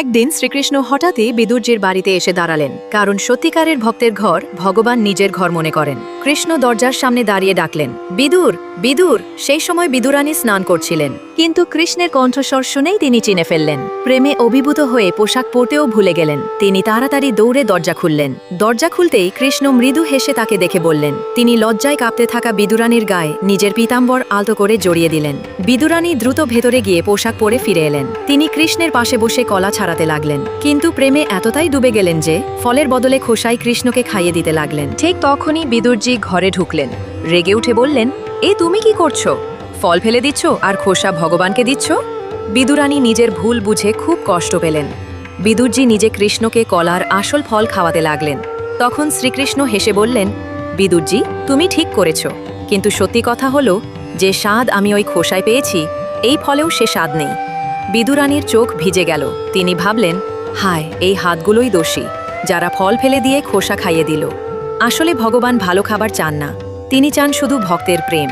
একদিন শ্রীকৃষ্ণ হঠাৎই বিদুরজির বাড়িতে এসে দাঁড়ালেন, কারণ সত্যিকারের ভক্তের ঘর ভগবান নিজের ঘর মনে করেন। কৃষ্ণ দরজার সামনে দাঁড়িয়ে ডাকলেন, বিদুর বিদুর! সেই সময় বিদুরানী স্নান করছিলেন, কিন্তু কৃষ্ণের কণ্ঠস্বর শুনেই তিনি চিনে ফেললেন। প্রেমে অভিভূত হয়ে পোশাক পরতেও ভুলে গেলেন, তিনি তাড়াতাড়ি দৌড়ে দরজা খুললেন। দরজা খুলতেই কৃষ্ণ মৃদু হেসে তাকে দেখে বললেন, তিনি লজ্জায় কাঁপতে থাকা বিদুরানীর গায়ে নিজের পিতাম্বর আলতো করে জড়িয়ে দিলেন। বিদুরানী দ্রুত ভেতরে গিয়ে পোশাক পরে ফিরে এলেন। তিনি কৃষ্ণের পাশে বসে কলা ছাড়াতে লাগলেন। কিন্তু প্রেমে এতটাই ডুবে গেলেন যে, ফলের বদলে খোসাই কৃষ্ণকে খাইয়ে দিতে লাগলেন। ঠিক তখনই বিদুরজি ঘরে ঢুকলেন। রেগে উঠে বললেন, এ তুমি কি করছ? ফল ফেলে দিচ্ছ আর খোসা ভগবানকে দিচ্ছ? বিদুরানী নিজের ভুল বুঝে খুব কষ্ট পেলেন। বিদুরজি নিজে কৃষ্ণকে কলার আসল ফল খাওয়াতে লাগলেন। তখন শ্রীকৃষ্ণ হেসে বললেন, বিদুরজি, তুমি ঠিক করেছ। কিন্তু সত্যি কথা হলো, যে স্বাদ আমি ওই খোসায় পেয়েছি, এই ফলেও সে স্বাদ নেই। বিদুরানীর চোখ ভিজে গেল। তিনি ভাবলেন, হায়, এই হাতগুলোই দোষী, যারা ফল ফেলে দিয়ে খোসা খাইয়ে দিল। আসলে ভগবান ভালো খাবার চান না। তিনি চান শুধু ভক্তের প্রেম।